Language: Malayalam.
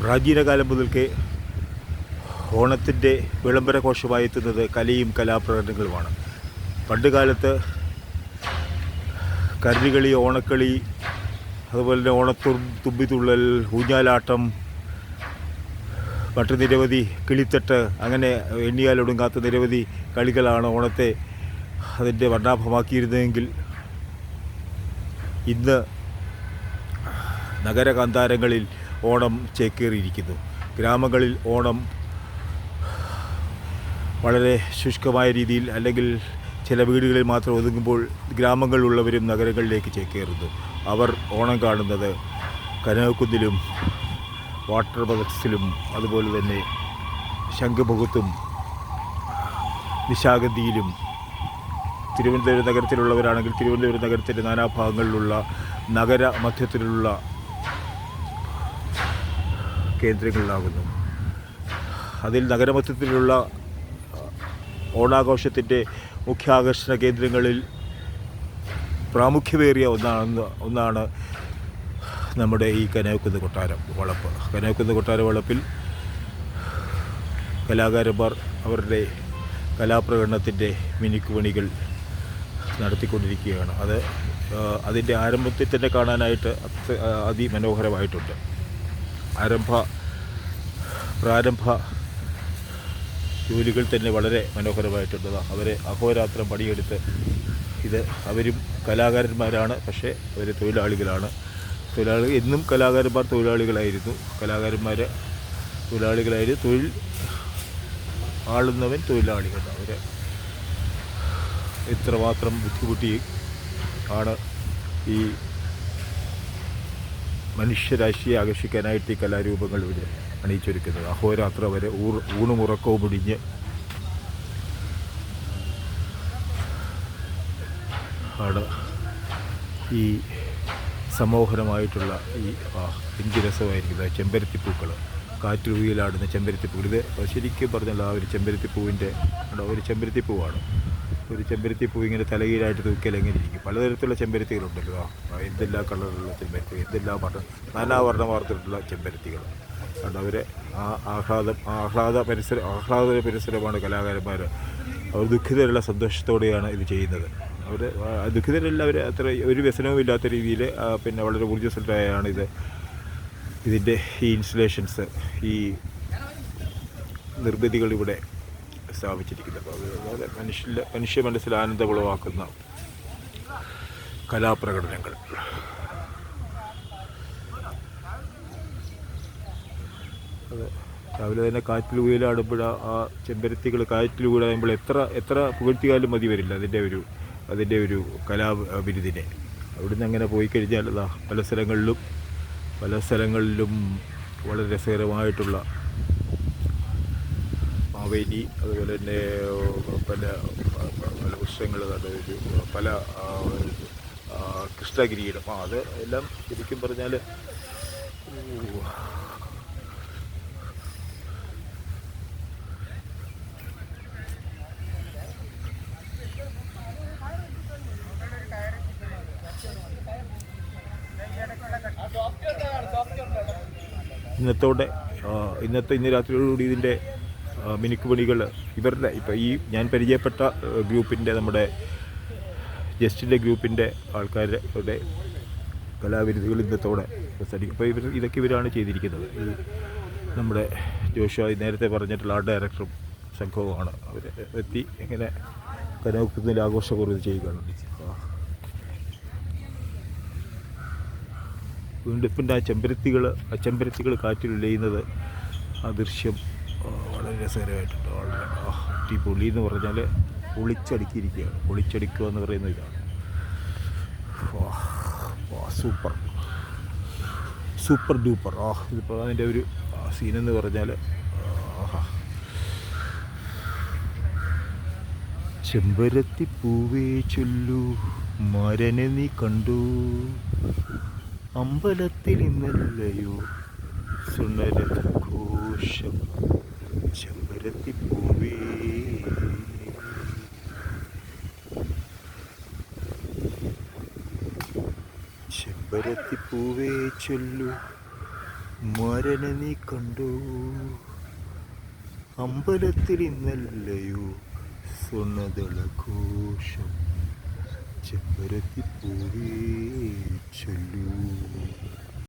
പ്രാചീന കാലം മുതൽക്കേ ഓണത്തിന്റെ വിളംബര ഘോഷമായി എത്തുന്നത് കലയും കലാപ്രകടനങ്ങളുമാണ്. പണ്ട് കാലത്ത് കരടികളി ഓണക്കളി അതുപോലെ തന്നെ ഓണത്തു തുമ്പിത്തുള്ളൽ ഊഞ്ഞാലാട്ടം മറ്റു നിരവധി കിളിത്തട്ട് അങ്ങനെ എണ്ണിയാലൊടുങ്ങാത്ത നിരവധി കളികളാണ് ഓണത്തെ അതിന്റെ വർണാഭമാക്കിയിരുന്നതെങ്കിൽ ഇന്ന് നഗരകാന്താരങ്ങളിൽ ഓണം ചേക്കേറിയിരിക്കുന്നു. ഗ്രാമങ്ങളിൽ ഓണം വളരെ ശുഷ്കമായ രീതിയിൽ അല്ലെങ്കിൽ ചില വീടുകളിൽ മാത്രം ഒതുങ്ങുമ്പോൾ ഗ്രാമങ്ങളിലുള്ളവരും നഗരങ്ങളിലേക്ക് ചേക്കേറുന്നു. അവർ ഓണം കാണുന്നത് കനകക്കുന്നിലും വാട്ടർ ബക്സിലും അതുപോലെ തന്നെ ശംഖുമുഖത്തും നിശാഗന്ധിയിലും. തിരുവനന്തപുരം നഗരത്തിലുള്ളവരാണെങ്കിൽ തിരുവനന്തപുരം നഗരത്തിന്റെ നാനാഭാഗങ്ങളിലുള്ള നഗര മധ്യത്തിലുള്ള കേന്ദ്രങ്ങളിലാകുന്നു. അതിൽ നഗരമധ്യത്തിലുള്ള ഓണാഘോഷത്തിന്റെ മുഖ്യാകർഷണ കേന്ദ്രങ്ങളിൽ പ്രാമുഖ്യമേറിയ ഒന്നാണെന്ന് ഒന്നാണ് നമ്മുടെ ഈ കനകക്കുന്ന് കൊട്ടാരം വളപ്പ്. കനകക്കുന്ന് കൊട്ടാര വളപ്പിൽ കലാകാരന്മാർ അവരുടെ കലാപ്രകടനത്തിന്റെ മിനുക്കുപണികൾ നടത്തിക്കൊണ്ടിരിക്കുകയാണ്. അത് അതിന്റെ ആരംഭത്തിൽ തന്നെ കാണാനായിട്ട് അതിമനോഹരമായിട്ടുണ്ട്. ആരംഭ പ്രാരംഭ ജോലികൾ തന്നെ വളരെ മനോഹരമായിട്ടുണ്ട്. അവരെ അഹോരാത്രം പണിയെടുത്ത് ഇത് അവരും കലാകാരന്മാരാണ് പക്ഷേ അവർ തൊഴിലാളികളാണ്. തൊഴിലാളി എന്നും കലാകാരന്മാർ തൊഴിലാളികളായിരുന്നു. കലാകാരന്മാർ തൊഴിലാളികളായിരുന്നു തൊഴിൽ ആളുന്നവൻ തൊഴിലാളികൾ. അവർ ഇത്രമാത്രം ബുദ്ധിമുട്ടി ആണ് ഈ മനുഷ്യരാശിയെ ആകർഷിക്കാനായിട്ട് ഈ കലാരൂപങ്ങൾ ഇവർ അണിയിച്ചൊരുക്കുന്നത്. അഹോരാത്ര വരെ ഊർ ഊണും ഉറക്കവും മുടിഞ്ഞ് ആണ് ഈ സമോഹനമായിട്ടുള്ള ഈ എന്ത് രസമായിരിക്കുന്നത്. ചെമ്പരത്തിപ്പൂക്കൾ കാറ്റുറുകിലാടുന്ന ചെമ്പരത്തിപ്പൂ. ഇത് ശരിക്കും പറഞ്ഞാൽ ആ ഒരു ചെമ്പരത്തിപ്പൂവിന്റെ ഒരു ചെമ്പരത്തിപ്പൂവാണ്. ഒരു ചെമ്പരത്തിപ്പൂ ഇങ്ങനെ തലകീഴായിട്ട് തൂക്കിയാൽ എങ്ങനെ ഇരിക്കും? പലതരത്തിലുള്ള ചെമ്പരത്തികളുണ്ടല്ലോ. എന്തെല്ലാം കളറിലുള്ള ചെമ്പരത്തി എന്തെല്ലാം വർണ നാനാവർണമാർത്തിട്ടുള്ള ചെമ്പരത്തികൾ. അതുകൊണ്ട് അവരെ ആ ആഹ്ലാദം ആഹ്ലാദ പരിസരം ആഹ്ലാദ പരിസരമാണ് കലാകാരന്മാർ അവർ ദുഃഖിതരുള്ള സന്തോഷത്തോടെയാണ് ഇത് ചെയ്യുന്നത്. അവർ ദുഃഖിതരല്ല അവർ അത്ര ഒരു വ്യസനവും ഇല്ലാത്ത രീതിയിൽ പിന്നെ വളരെ ഊർജസ്വലരായാണ് ഇത്. ഇതിന്റെ ഈ ഇൻസ്റ്റലേഷൻസ് ഈ നിർമ്മിതികൾ ഇവിടെ സ്ഥാപിച്ചിരിക്കുന്നത്. അപ്പോൾ അതുപോലെ മനുഷ്യന്റെ മനുഷ്യ മനസ്സിൽ ആനന്ദം ഉളവാക്കുന്ന കലാപ്രകടനങ്ങൾ. അത് രാവിലെ തന്നെ കാറ്റിൽ വീലാടുമ്പോൾ ആ ചെമ്പരത്തികൾ കാറ്റിൽ വീലാകുമ്പോൾ എത്ര എത്ര പുകഴ്ത്തിയാലും മതി വരില്ല അതിന്റെ ഒരു അതിന്റെ ഒരു കലാ ബിരുദിനെ അവിടുന്ന് അങ്ങനെ പോയി കഴിഞ്ഞാൽ പല സ്ഥലങ്ങളിലും പല സ്ഥലങ്ങളിലും വളരെ രസകരമായിട്ടുള്ള മാവേലി അതുപോലെ തന്നെ പല പല പുസ്തകങ്ങൾ പല കൃഷ്ണഗിരിയിടം ആ, അത് എല്ലാം ശരിക്കും പറഞ്ഞാൽ ഇന്നത്തോടെ ഇന്നത്തെ ഇന്ന് രാത്രിയോടുകൂടി ഇതിന്റെ മിനുക്കുപണികൾ ഇവരുടെ ഇപ്പോൾ ഈ ഞാൻ പരിചയപ്പെട്ട ഗ്രൂപ്പിന്റെ നമ്മുടെ ജസ്റ്റിന്റെ ഗ്രൂപ്പിന്റെ ആൾക്കാരുടെ കലാവിരുദ്ധകൾ ഇന്നത്തോടെ പ്രസരിക്കും. അപ്പോൾ ഇവർ ഇതൊക്കെ ഇവരാണ് ചെയ്തിരിക്കുന്നത്. നമ്മുടെ ജോഷ നേരത്തെ പറഞ്ഞിട്ടുള്ള ആർട്ട് ഡയറക്ടറും സംഘവുമാണ്. അവർ എത്തി ഇങ്ങനെ കനോക്കുന്നതിൽ ആഘോഷപൂർവം ചെയ്യുകയാണ്. വീണ്ടും ആ ചെമ്പരത്തികൾ ആ ചെമ്പരത്തികൾ കാറ്റിൽ ഉലയുന്നത് ആ ദൃശ്യം രസകരമായിട്ടുണ്ട്. വളരെ ഈ പുളി എന്ന് പറഞ്ഞാൽ പൊളിച്ചടുക്കിയിരിക്കുകയാണ്. പൊളിച്ചടുക്കുക എന്ന് പറയുന്ന ഇതാണ്. സൂപ്പർ. Super duper. ആ ഇതിപ്പോൾ അതിന്റെ ഒരു സീനെന്ന് പറഞ്ഞാൽ ചെമ്പരത്തി പൂവേ ചൊല്ലു മരനെ നീ കണ്ടു. അമ്പലത്തിൽ ഇന്നല്ലയോ സുണരഘോഷം ചെമ്പരത്തി പൂവേ ചെമ്പരത്തി പൂവേ ചൊല്ലു മരനെ നീ കണ്ടോ. അമ്പലത്തിൽ ഇന്നല്ലയോ സ്വർണതള ഘോഷം. ചെമ്പരത്തി പൂവേ ചൊല്ലൂ.